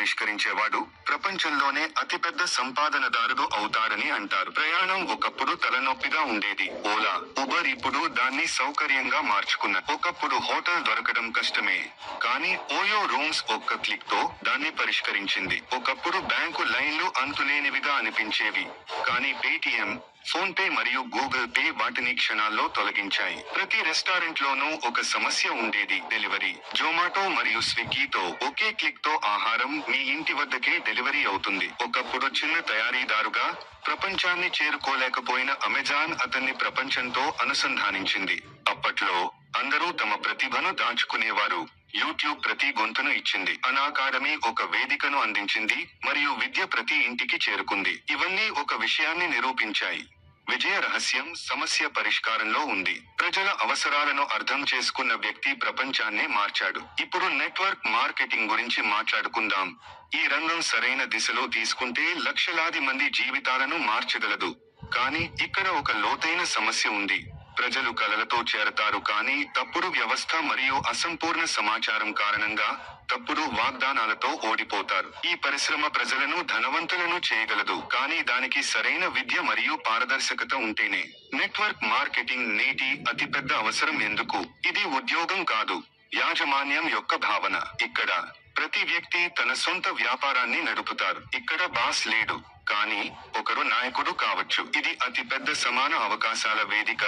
పరిష్కరించేవాడు ప్రపంచంలోనే అతిపెద్ద సంపాదనదారుడు అవుతారని అంటారు. ప్రయాణం ఒకప్పుడు తలనొప్పిగా ఉండేది. ఓలా ఉబర్ ఇప్పుడు దాన్ని సౌకర్యంగా మార్చుకున్న ఒకప్పుడు హోటల్ దొరకడం కష్టమే. కానీ ఓయో రూమ్స్ ఒక్క క్లిక్తో దాన్ని పరిష్కరించింది. ఒకప్పుడు బ్యాంకు లైన్లు అంతులేనివిగా అనిపించేవి. కానీ పేటిఎం ఫోన్ పే మరియు గూగుల్ పే వాటిని క్షణాల్లో తొలగించాయి. ప్రతి రెస్టారెంట్ లోనూ ఒక సమస్య ఉండేది డెలివరీ. జొమాటో మరియు స్విగ్గీతో ఒకే క్లిక్తో ఆహారం మీ ఇంటి వద్దకే డెలివరీ అవుతుంది. ఒకప్పుడు చిన్న తయారీదారుగా ప్రపంచాన్ని చేరుకోలేకపోయిన అమెజాన్ అతన్ని ప్రపంచంతో అనుసంధానించింది. అప్పట్లో అందరూ తమ ప్రతిభను దాచుకునేవారు. యూట్యూబ్ ప్రతి గొంతును ఇచ్చింది. అనాకాడమీ ఒక వేదికను అందించింది మరియు విద్య ప్రతి ఇంటికి చేరుకుంది. ఇవన్నీ ఒక విషయాన్ని నిరూపించాయి. విజయ రహస్యం సమస్య పరిష్కారంలో ఉంది. ప్రజల అవసరాలను అర్థం చేసుకున్న వ్యక్తి ప్రపంచాన్నే మార్చాడు. ఇప్పుడు నెట్వర్క్ మార్కెటింగ్ గురించి మాట్లాడుకుందాం. ఈ రంగం సరైన దిశలో తీసుకుంటే లక్షలాది మంది జీవితాలను మార్చగలదు. కానీ ఇక్కడ ఒక లోతైన సమస్య ఉంది. ప్రజలు కలలతో చేరతారు కానీ తప్పుడు వ్యవస్థ మరియు అసంపూర్ణ సమాచారం కారణంగా తప్పుడు వాగ్దానాలతో ఓడిపోతారు. ఈ పరిశ్రమ ప్రజలను ధనవంతులను చేయగలదు కానీ దానికి సరైన విద్య మరియు పారదర్శకత ఉంటేనే. నెట్వర్క్ మార్కెటింగ్ నేటి అతిపెద్ద అవసరం ఎందుకు? ఇది ఉద్యోగం కాదు యాజమాన్యం యొక్క భావన. ఇక్కడ ప్రతి వ్యక్తి తన సొంత వ్యాపారాన్ని నడుపుతారు. ఇక్కడ బాస్ లేడు కానీ ఒకరు నాయకుడు కావచ్చు. ఇది అతిపెద్ద సమాన అవకాశాల వేదిక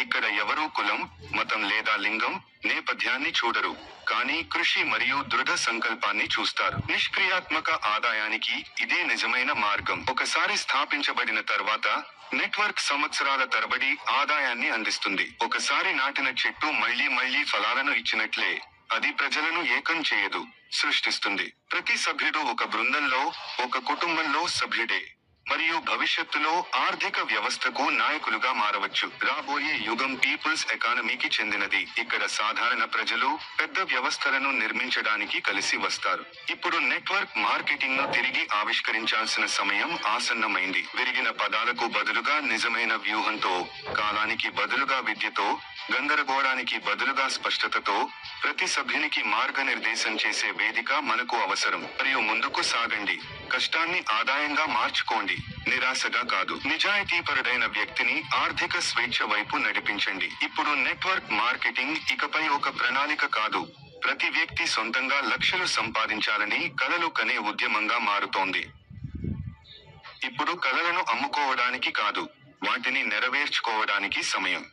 ఇక్కడ ఎవరూ కులం మతం లేదా లింగం నేపథ్యాన్ని చూడరు. కానీ కృషి మరియు దృఢ సంకల్పాన్ని చూస్తారు. నిష్క్రియాత్మక ఆదాయానికి ఇదే నిజమైన మార్గం. ఒకసారి స్థాపించబడిన తర్వాత నెట్వర్క్ సంవత్సరాల తరబడి ఆదాయాన్ని అందిస్తుంది. ఒకసారి నాటిన చెట్టు మళ్ళీ మళ్ళీ ఫలాలను ఇచ్చినట్లే అది ప్రజలను ఏకం చేయదు సృష్టిస్తుంది. ప్రతి సభ్యుడు ఒక బృందంలో ఒక కుటుంబంలో సభ్యుడే. మరియు భవిష్యత్తులో ఆర్థిక వ్యవస్థకు నాయకులుగా మారవచ్చు. రాబోయే యుగం పీపుల్స్ ఎకానమీకి చెందినది. ఇక్కడ సాధారణ ప్రజలు పెద్ద వ్యవస్థలను నిర్మించడానికి కలిసి వస్తారు. ఇప్పుడు నెట్వర్క్ మార్కెటింగ్ను తిరిగి ఆవిష్కరించాల్సిన సమయం ఆసన్నమైంది. విరిగిన పదాలకు బదులుగా నిజమైన వ్యూహంతో కాలానికి బదులుగా విద్యతో గందరగోళానికి బదులుగా స్పష్టతతో ప్రతి సభ్యునికి మార్గనిర్దేశం చేసే వేదిక మనకు అవసరం. మరియు ముందుకు సాగండి. కష్టాన్ని ఆదాయంగా మార్చుకోండి. నిరాశగా కాదు. నిజాయితీపరుడైన వ్యక్తిని ఆర్థిక స్వేచ్ఛ వైపు నడిపించండి. ఇప్పుడు నెట్వర్క్ మార్కెటింగ్ ఇకపై ఒక ప్రణాళిక కాదు. ప్రతి వ్యక్తి సొంతంగా లక్షలు సంపాదించాలని కలలు కనే ఉద్యమంగా మారుతోంది. ఇప్పుడు కలలను అమ్ముకోవడానికి కాదు. వాటిని నెరవేర్చుకోవడానికి సమయం.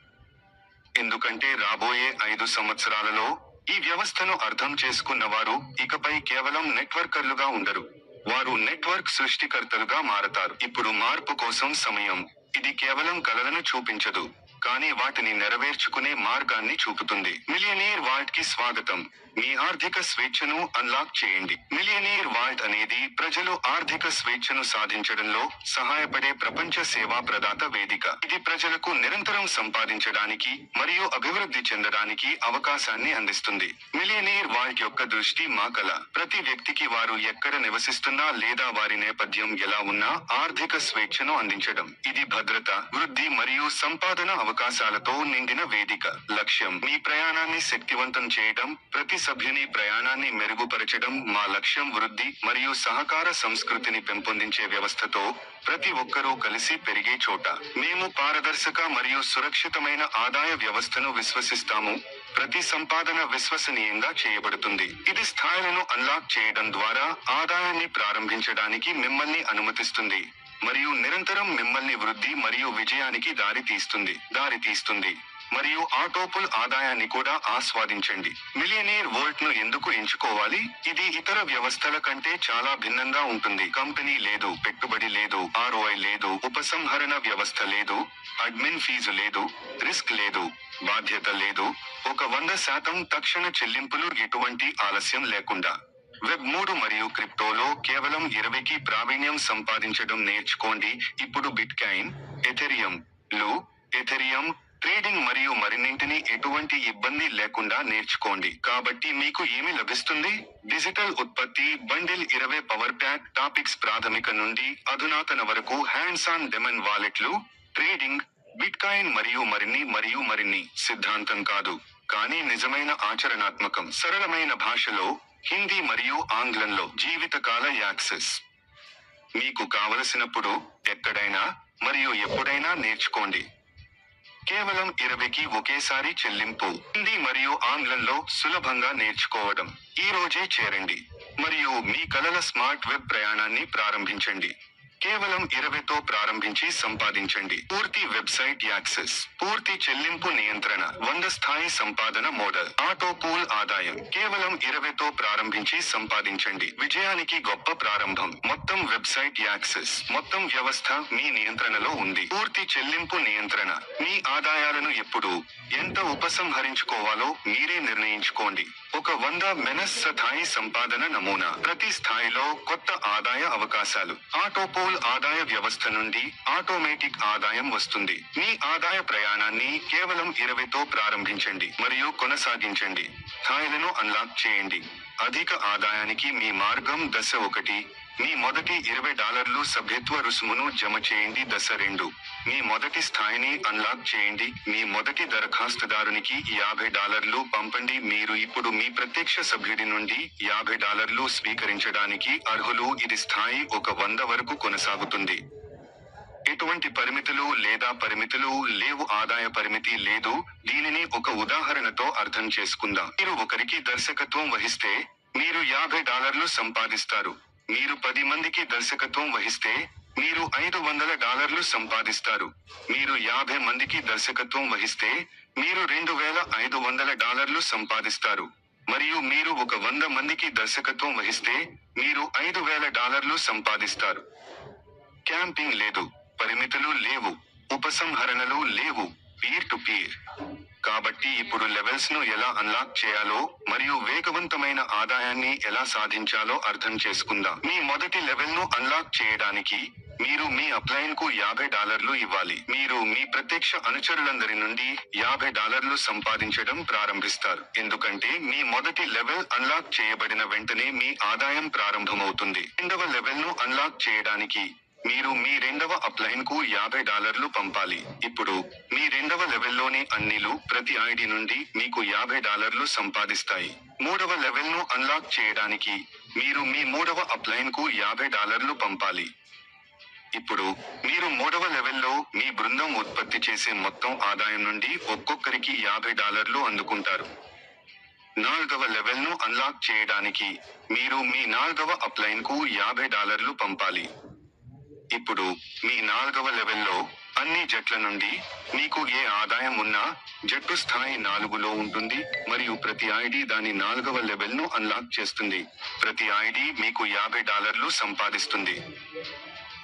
ఎందుకంటే రాబోయే ఐదు సంవత్సరాలలో ఈ వ్యవస్థను అర్థం చేసుకున్న వారు ఇకపై కేవలం నెట్వర్కర్లుగా ఉండరు. వారు నెట్వర్క్ సృష్టికర్తలుగా మారతారు. ఇప్పుడు మార్పు కోసం సమయం. ఇది కేవలం కలలను చూపించదు. కానీ వాటిని నెరవేర్చుకునే మార్గాన్ని చూపుతుంది. మిలియనీర్ వాల్ట్కి స్వాగతం. మీ ఆర్థిక స్వేచ్ఛను అన్లాక్ చేయండి. మిలియనీర్ వాల్ట్ అనేది ప్రజలు ఆర్థిక స్వేచ్ఛను సాధించడంలో సహాయపడే ప్రపంచ సేవా ప్రదాత వేదిక. ఇది ప్రజలకు నిరంతరం సంపాదించడానికి మరియు అభివృద్ధి చెందడానికి అవకాశాన్ని అందిస్తుంది. మిలియనీర్ వాల్ట్ యొక్క దృష్టి మా కల ప్రతి వ్యక్తికి వారు ఎక్కడ నివసిస్తున్నా లేదా వారి నేపథ్యం ఎలా ఉన్నా ఆర్థిక స్వేచ్ఛను అందించడం. ఇది భద్రత వృద్ధి మరియు సంపాదన అవకాశాలతో నిండిన వేదిక. లక్ష్యం మీ ప్రయాణాన్ని శక్తివంతం చేయడం ప్రతి సభ్యుని ప్రయాణాన్ని మెరుగుపరచడం మా లక్ష్యం వృద్ధి మరియు సహకార సంస్కృతిని పెంపొందించే వ్యవస్థతో ప్రతి ఒక్కరూ కలిసి పెరిగే చోట. మేము పారదర్శక మరియు సురక్షితమైన ఆదాయ వ్యవస్థను విశ్వసిస్తాము. ప్రతి సంపాదన విశ్వసనీయంగా చేయబడుతుంది. ఇది స్థాయిలను అన్లాక్ చేయడం ద్వారా ఆదాయాన్ని ప్రారంభించడానికి మిమ్మల్ని అనుమతిస్తుంది. మరియు నిరంతరం మిమ్మల్ని వృద్ధి మరియు విజయానికి దారి తీస్తుంది. దారి తీస్తుంది. మరియు ఆటోపుల్ ఆదాయాన్ని కూడా ఆస్వాదించండి. మిలియనీర్ వోల్ట్ను ఎందుకు ఎంచుకోవాలి? ఇది ఇతర వ్యవస్థల కంటే చాలా భిన్నంగా ఉంటుంది. కంపెనీ లేదు పెట్టుబడి లేదు ఆర్ఓఐ లేదు ఉపసంహరణ వ్యవస్థ లేదు అడ్మిన్ ఫీజు లేదు రిస్క్ లేదు బాధ్యత లేదు ఒక వంద శాతం తక్షణ చెల్లింపులు ఎటువంటి ఆలస్యం లేకుండా. వెబ్ మూడు మరియు క్రిప్టోలో కేవలం ఇరవైకి ప్రావీణ్యం సంపాదించడం నేర్చుకోండి. ఇప్పుడు బిట్కాయిన్ ఎథెరియం లు ఎథెరియం ట్రేడింగ్ మరియు మరిన్నింటిని ఎటువంటి ఇబ్బంది లేకుండా నేర్చుకోండి. కాబట్టి మీకు ఏమి లభిస్తుంది? డిజిటల్ ఉత్పత్తి బండిల్ ఇరవై పవర్ ప్యాక్ టాపిక్స్ ప్రాథమిక నుండి అధునాతన వరకు హ్యాండ్స్ ఆన్ డెమన్ వాలెట్లు ట్రేడింగ్ బిట్కాయిన్ మరియు మరిన్ని మరియు మరిన్ని. సిద్ధాంతం కాదు. కానీ నిజమైన ఆచరణాత్మకం సరళమైన భాషలో హిందీ మరియు ఆంగ్లంలో జీవితకాల యాక్సెస్. మీకు కావలసినప్పుడు ఎక్కడైనా మరియు ఎప్పుడైనా నేర్చుకోండి. కేవలం ఇరవైకి ఒకేసారి చెల్లింపు హిందీ మరియు ఆంగ్లంలో సులభంగా నేర్చుకోవడం ఈ రోజే చేరండి. మరియు మీ కలల స్మార్ట్ వెబ్ ప్రయాణాన్ని ప్రారంభించండి. కేవలం ఇరవైతో ప్రారంభించి సంపాదించండి. పూర్తి వెబ్సైట్ యాక్సెస్. పూర్తి చెల్లింపు నియంత్రణ. వంద స్థాయి సంపాదన మోడల్. ఆటో పూల్ ఆదాయం. కేవలం ఇరవైతో ప్రారంభించి సంపాదించండి. విజయానికి గొప్ప ప్రారంభం. మొత్తం వెబ్సైట్ యాక్సెస్. మొత్తం వ్యవస్థ మీ నియంత్రణలో ఉంది. పూర్తి చెల్లింపు నియంత్రణ. మీ ఆదాయాలను ఎప్పుడు ఎంత ఉపసంహరించుకోవాలో మీరే నిర్ణయించుకోండి. ఒక వంద మెనస్ స్థాయి సంపాదన నమూనా. ప్రతి స్థాయిలో కొత్త ఆదాయ అవకాశాలు. ఆటోపోల్ ఆదాయ వ్యవస్థ నుండి ఆటోమేటిక్ ఆదాయం వస్తుంది. మీ ఆదాయ ప్రయాణాన్ని కేవలం ఇరవైతో ప్రారంభించండి మరియు కొనసాగించండి. స్థాయిలను అన్లాక్ చేయండి. అధిక ఆదాయానికి మీ మార్గం దశ ఒకటి. మీ మొదటి ఇరవై డాలర్లు సభ్యత్వ రుసుమును జమ చేయండి దశ రెండు. మీ మొదటి స్థాయిని అన్లాక్ చేయండి. మీ మొదటి దరఖాస్తుదారునికి యాభై డాలర్లు పంపండి. మీరు ఇప్పుడు మీ ప్రత్యక్ష సభ్యుడి నుండి యాభై డాలర్లు స్వీకరించడానికి అర్హులు. ఇది స్థాయి ఒక వంద వరకు కొనసాగుతుంది. ఎటువంటి పరిమితులు లేదా పరిమితులు లేవు ఆదాయ పరిమితి లేదు. దీనిని ఒక ఉదాహరణతో అర్థం చేసుకుందాం. మీరు ఒకరికి దర్శకత్వం వహిస్తే మీరు యాభై డాలర్లు సంపాదిస్తారు. మీరు పది మందికి దర్శకత్వం వహిస్తే మీరు ఐదు వందల డాలర్లు సంపాదిస్తారు. మీరు యాభై మందికి దర్శకత్వం వహిస్తే మీరు రెండు వేల ఐదు వందల డాలర్లు సంపాదిస్తారు. మరియు మీరు ఒక వంద మందికి దర్శకత్వం వహిస్తే మీరు ఐదు వేల డాలర్లు సంపాదిస్తారు. క్యాంపింగ్ లేదు. పరిమితులు లేవు ఉపసంహరణలు లేవు పీర్ టు పీర్ కాబట్టి ఇప్పుడు లెవెల్స్ను ఎలా అన్లాక్ చేయాలో మరియు వేగవంతమైన ఆదాయాన్ని ఎలా సాధించాలో అర్థం చేసుకుందాం. మీ మొదటి లెవెల్ను అన్లాక్ చేయడానికి మీరు మీ అప్లైన్కు యాభై డాలర్లు ఇవ్వాలి. మీరు మీ ప్రత్యక్ష అనుచరులందరి నుండి యాభై డాలర్లు సంపాదించడం ప్రారంభిస్తారు. ఎందుకంటే మీ మొదటి లెవెల్ అన్లాక్ చేయబడిన వెంటనే మీ ఆదాయం ప్రారంభమవుతుంది. రెండవ లెవెల్ను అన్లాక్ చేయడానికి మీరు మీ రెండవ అప్లైన్కు యాభై డాలర్లు పంపాలి. ఇప్పుడు మీ రెండవ లెవెల్లోని అన్నిలు ప్రతి ఐడి నుండి మీకు యాభై డాలర్లు సంపాదిస్తాయి. మూడవ లెవెల్ను అన్లాక్ చేయడానికి మీరు మీ మూడవ అప్లైన్కు యాభై డాలర్లు పంపాలి. ఇప్పుడు మీరు మూడవ లెవెల్లో మీ బృందం ఉత్పత్తి చేసే మొత్తం ఆదాయం నుండి ఒక్కొక్కరికి యాభై డాలర్లు అందుకుంటారు. నాలుగవ లెవెల్ను అన్లాక్ చేయడానికి మీరు మీ నాల్గవ అప్లైన్కు యాభై డాలర్లు పంపాలి. ఇప్పుడు మీ నాల్గవ లెవెల్లో అన్ని జట్ల నుండి మీకు ఏ ఆదాయం ఉన్నా జట్టు స్థాయి నాలుగులో ఉంటుంది మరియు ప్రతి ఐడి దాని నాలుగవ లెవెల్ను అన్లాక్ చేస్తుంది. ప్రతి ఐడి మీకు యాభై డాలర్లు సంపాదిస్తుంది.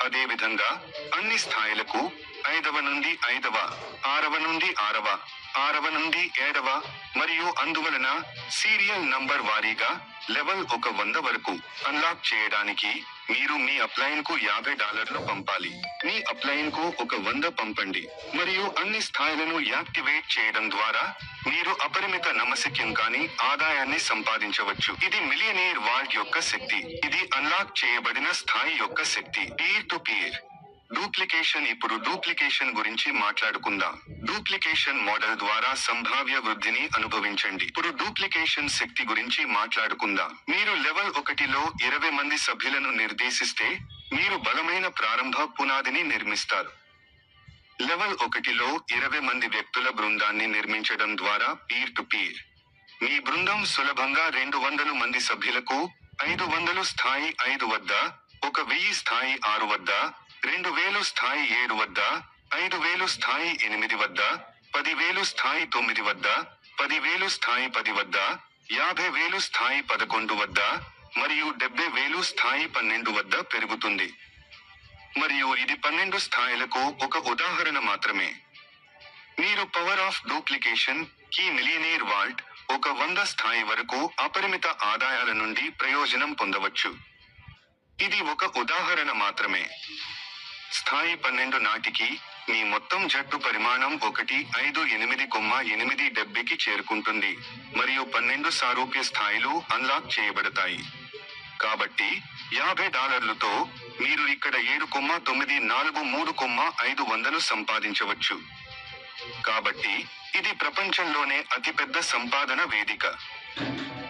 అదేవిధంగా అన్ని స్థాయిలకు ఐదవ నుండి ఐదవ ఆరవ నుండి ఆరవ ఆరవ నుండి ఏడవ మరియు అందువలన సీరియల్ నంబర్ వారీగా లెవెల్ ఒక వంద వరకు అన్లాక్ చేయడానికి మీరు మీ అప్లైన్కు యాభై డాలర్లు పంపాలి. మీ అప్లైన్కు ఒక వంద పంపండి మరియు అన్ని స్థాయిలను యాక్టివేట్ చేయడం ద్వారా మీరు అపరిమిత నమసక్యం కాని ఆదాయాన్ని సంపాదించవచ్చు. ఇది మిలియనేర్ వాల్ట్ యొక్క శక్తి. ఇది అన్లాక్ చేయబడిన స్థాయి యొక్క శక్తి. పీర్ టు పీర్ డూప్లికేషన్ ఇప్పుడు డూప్లికేషన్ గురించి మాట్లాడుకుందాం. డూప్లికేషన్ మోడల్ ద్వారా సంభావ్య వృద్ధిని అనుభవించండి. ఇప్పుడు డూప్లికేషన్ శక్తి గురించి మాట్లాడుకుందాం. మీరు లెవెల్ ఒకటిలో ఇరవై మంది సభ్యులను నిర్దేశిస్తే మీరు బలమైన ప్రారంభ పునాదిని నిర్మిస్తారు. లెవెల్ ఒకటిలో ఇరవై మంది వ్యక్తుల బృందాన్ని నిర్మించడం ద్వారా పీర్ టు పీర్ మీ బృందం సులభంగా రెండు వందలు మంది సభ్యులకు ఐదు వందలు స్థాయి ఐదు వద్ద ఒక వెయ్యి స్థాయి ఆరు వద్ద రెండు వేలు స్థాయి ఏడు వద్ద ఐదు వేలు స్థాయి ఎనిమిది వద్ద పదివేలు స్థాయి తొమ్మిది వద్ద పదివేలు స్థాయి పది వద్ద యాభై వేలు స్థాయి పదకొండు వద్ద మరియు డెబ్బై వేలు స్థాయి పన్నెండు వద్ద పెరుగుతుంది. మరియు ఇది పన్నెండు స్థాయిలకు ఒక ఉదాహరణ మాత్రమే. మీరు power of duplication key millionaire vault ఒక వంద స్థాయి వరకు అపరిమిత ఆదాయాల నుండి ప్రయోజనం పొందవచ్చు. ఇది ఒక ఉదాహరణ మాత్రమే. స్థాయి పన్నెండు నాటికి మీ మొత్తం జట్టు పరిమాణం ఒకటి ఐదు ఎనిమిది కొమ్మ ఎనిమిది డెబ్బైకి చేరుకుంటుంది. మరియు పన్నెండు సారూప్య స్థాయిలు అన్లాక్ చేయబడతాయి. కాబట్టి యాభై డాలర్లతో మీరు ఇక్కడ ఏడు కొమ్మ తొమ్మిది నాలుగు మూడు కొమ్మ ఐదు వందలు సంపాదించవచ్చు. కాబట్టి ఇది ప్రపంచంలోనే అతిపెద్ద సంపాదన వేదిక.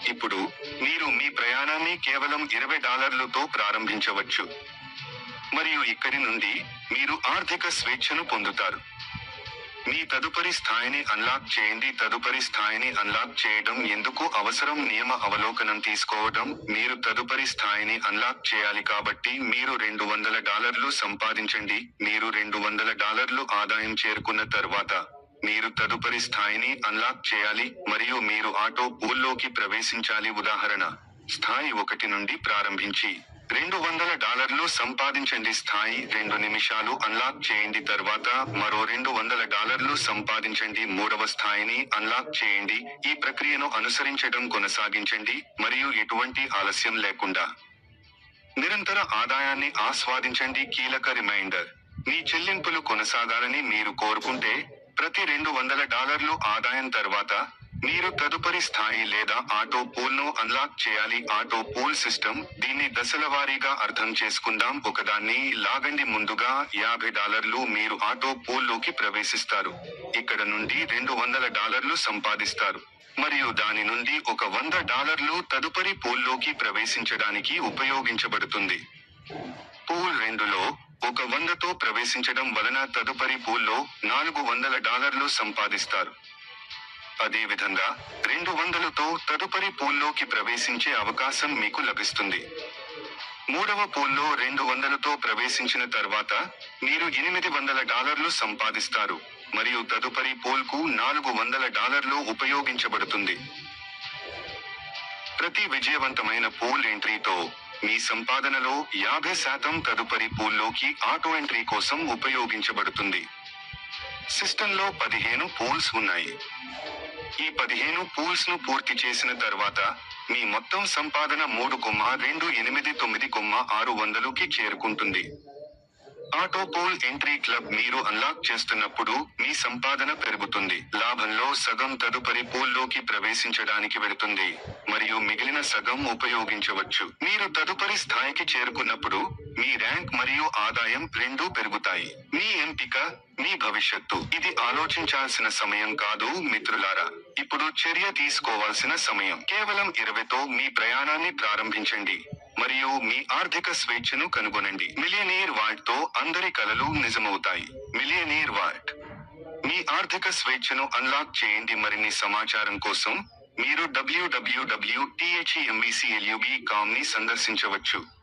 ఇప్పుడు మీరు మీ ప్రయాణాన్ని కేవలం ఇరవై డాలర్లతో ప్రారంభించవచ్చు. మరియు ఇక్కడి నుండి మీరు ఆర్థిక స్వేచ్ఛను పొందుతారు. మీ తదుపరి స్థాయిని అన్లాక్ చేయండి. తదుపరి స్థాయిని అన్లాక్ చేయడం ఎందుకు అవసరం? నియమ అవలోకనం తీసుకోవడం. మీరు తదుపరి స్థాయిని అన్లాక్ చేయాలి కాబట్టి మీరు రెండు వందల డాలర్లు సంపాదించండి. మీరు రెండు వందల డాలర్లు ఆదాయం చేరుకున్న తర్వాత మీరు తదుపరి స్థాయిని అన్లాక్ చేయాలి మరియు మీరు ఆటో పూల్లోకి ప్రవేశించాలి. ఉదాహరణ స్థాయి ఒకటి నుండి ప్రారంభించి. రెండు వందల డాలర్లు సంపాదించండి స్థాయి రెండు నిమిషాలు అన్లాక్ చేయండి తర్వాత మరో రెండు వందల డాలర్లు సంపాదించండి మూడవ స్థాయిని అన్లాక్ చేయండి. ఈ ప్రక్రియను అనుసరించడం కొనసాగించండి మరియు ఎటువంటి ఆలస్యం లేకుండా. నిరంతర ఆదాయాన్ని ఆస్వాదించండి కీలక రిమైండర్ మీ చెల్లింపులు కొనసాగాలని మీరు కోరుకుంటే ప్రతి రెండు వందల డాలర్లు ఆదాయం తర్వాత మీరు తదుపరి స్థాయి లేదా ఆటో పోల్ను అన్లాక్ చేయాలి. ఆటో పూల్ సిస్టమ్ దీన్ని దశల వారీగా అర్థం చేసుకుందాం. ఒకదాన్ని లాగండి. ముందుగా యాభై డాలర్లు మీరు ఆటో పోల్లోకి ప్రవేశిస్తారు. ఇక్కడ నుండి రెండు వందల డాలర్లు సంపాదిస్తారు. మరియు దాని నుండి ఒక వంద డాలర్లు తదుపరి పూల్లోకి ప్రవేశించడానికి ఉపయోగించబడుతుంది. పూల్ రెండులో ఒక వందతో ప్రవేశించడం వలన తదుపరి పూల్లో నాలుగు వందల డాలర్లు సంపాదిస్తారు. అదేవిధంగా రెండు వందలతో తదుపరి పూల్లోకి ప్రవేశించే అవకాశం మీకు లభిస్తుంది. మూడవ పూల్లో రెండు వందలతో ప్రవేశించిన తర్వాత మీరు ఎనిమిది వందల డాలర్లు సంపాదిస్తారు మరియు తదుపరి పూల్కు నాలుగు వందల డాలర్లు ఉపయోగించబడుతుంది. ప్రతి విజయవంతమైన పూల్ ఎంట్రీతో మీ సంపాదనలో యాభై శాతం తదుపరి పూల్లోకి ఆటో ఎంట్రీ కోసం ఉపయోగించబడుతుంది. సిస్టంలో పదిహేను పూల్స్ ఉన్నాయి. ఈ పదిహేను పూల్స్ను పూర్తి చేసిన తర్వాత మీ మొత్తం సంపాదన మూడు కొమ్మ రెండు ఎనిమిది తొమ్మిది కొమ్మ ఆరు వందలుకి చేరుకుంటుంది. ఆటోపోల్ ఎంట్రీ క్లబ్ మీరు అన్లాక్ చేస్తున్నప్పుడు మీ సంపాదన పెరుగుతుంది. లాభంలో సగం తదుపరి పూల్లోకి ప్రవేశించడానికి వెళుతుంది. మరియు మిగిలిన సగం ఉపయోగించవచ్చు. మీరు తదుపరి స్థాయికి చేరుకున్నప్పుడు మీ ర్యాంక్ మరియు ఆదాయం రెండూ పెరుగుతాయి. మీ ఎంపిక మీ భవిష్యత్తు. ఇది ఆలోచించాల్సిన సమయం కాదు మిత్రులారా. ఇప్పుడు చర్య తీసుకోవాల్సిన సమయం. కేవలం ఇరవైతో మీ ప్రయాణాన్ని ప్రారంభించండి. మరియు మీ ఆర్థిక స్వేచ్ఛను కనుగొనండి. మిలియనీర్ వాల్ట్తో అందరి కలలు నిజమవుతాయి. మిలియనీర్ వాల్ట్ మీ ఆర్థిక స్వేచ్ఛను అన్లాక్ చేయండి మరిన్ని సమాచారం కోసం మీరు డబ్ల్యూడబ్ల్యూడబ్ల్యూ కామ్ e e ని సందర్శించవచ్చు.